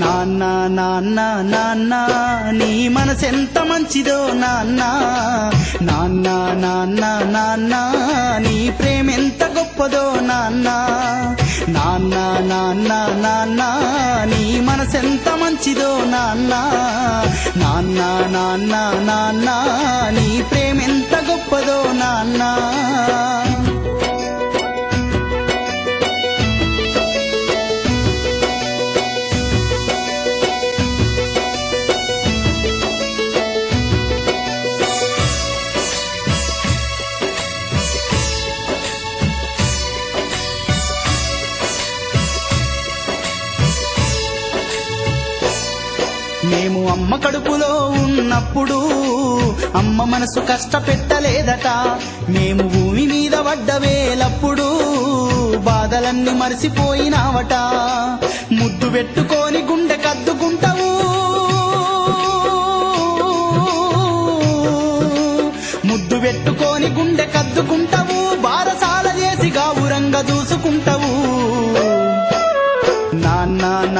నాన్న నాన్న నాన్న నీ మనసెంత మంచిదో నాన్న. నాన్న నాన్న నాన్న నీ ప్రేమెంత గొప్పదో నాన్న. నాన్న నాన్న నాన్న నీ మనసెంత మంచిదో నాన్న. నాన్న నాన్న నాన్న నీ ప్రేమెంత మేము అమ్మ కడుపులో ఉన్నప్పుడు అమ్మ మనసు కష్టపెట్టలేదట. మేము భూమి మీద పడ్డ వేలప్పుడు బాధలన్నీ మరిసిపోయినావట. ముద్దు పెట్టుకొని గుండె కద్దుకుంటావు. ముద్దు పెట్టుకొని గుండె కద్దుకుంటావు. బారసాల చేసి గావురంగా చూసుకుంటావు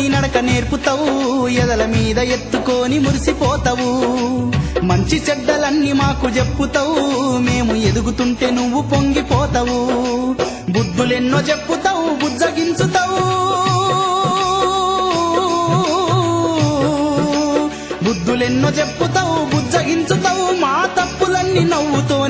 పట్టుకొని నడక నేర్పుతావు ఎదల మీద ఎత్తుకొని మురిసిపోతావు. మంచి చెడ్డలన్నీ మాకు చెప్పుతావు మేము ఎదుగుతుంటే నువ్వు పొంగిపోతావు. బుద్ధులెన్నో చెప్పుతావు బుజ్జగించుతావు. బుద్ధులెన్నో చెప్పుతావు బుజ్జగించుతావు మా తప్పులన్నీ నవ్వుతోనే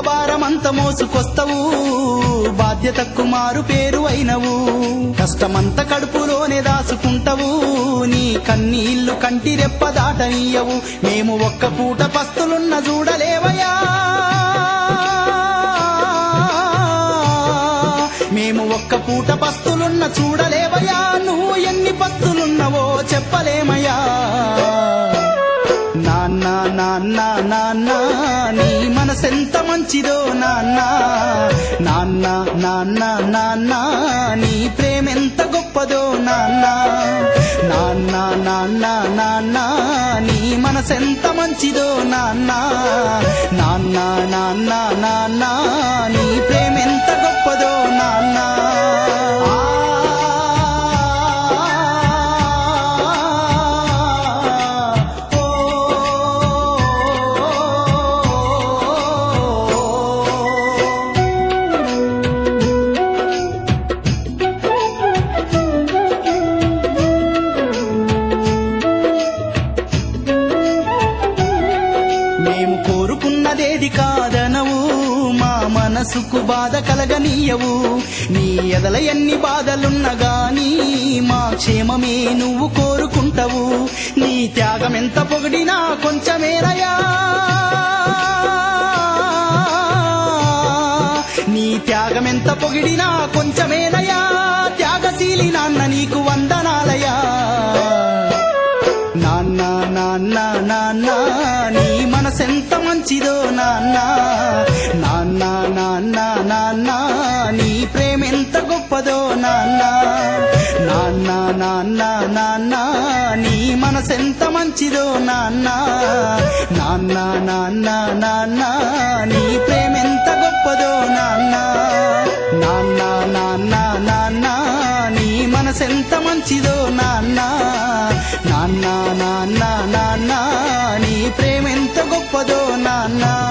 భారమంత మోసుకొస్తవు. బాధ్యతకు మారు పేరు అయినవు. కష్టమంత కడుపులోనే దాసుకుంటవు నీ కన్నీళ్ళు కంటి రెప్ప దాటనీయవు. మేము ఒక్క పూట పస్తులున్న చూడలేవయా మేము ఒక్క పూట పస్తులున్న చూడలేవయా నువ్వు ఎన్ని పస్తులున్నవో చెప్పలేమయ్యా. నాన్న నాన్న నాన్న మంచిదో నాన్న నాన్న నాన్న నాన్న నీ ప్రేమెంత గొప్పదో నాన్న నాన్న నాన్న నాన్న నీ మనసెంత మంచిదో నాన్న నాన్న నాన్న నాన్న నీ ప్రేమెంత కాదనవు మా మనసుకు బాధ కలగనీయవు. నీ ఎదల ఎన్ని బాధలున్నగాని మా క్షేమమే నువ్వు కోరుకుంటావు. నీ త్యాగం ఎంత పొగిడినా కొంచెమేరయా. నీ త్యాగం ఎంత పొగిడినా కొంచెమేనయా త్యాగశీలి నాన్న నీకు వందనాలయా. నాన్న నాన్న నాన్న. మంచిదో నాన్న నాన్న నాన్న నాన్న నీ ప్రేమ ఎంత గొప్పదో నాన్న నాన్న నాన్న నాన్న నీ మనసెంత మంచిదో నాన్న నాన్న నాన్న నాన్న నీ ప్రేమ ఎంత గొప్పదో నాన్న నాన్న నాన్న నాన్న నీ మనసెంత మంచిదో నాన్న నాన్న నాన్న నాన్న నీ ప్రేమ ఎంత পদ না।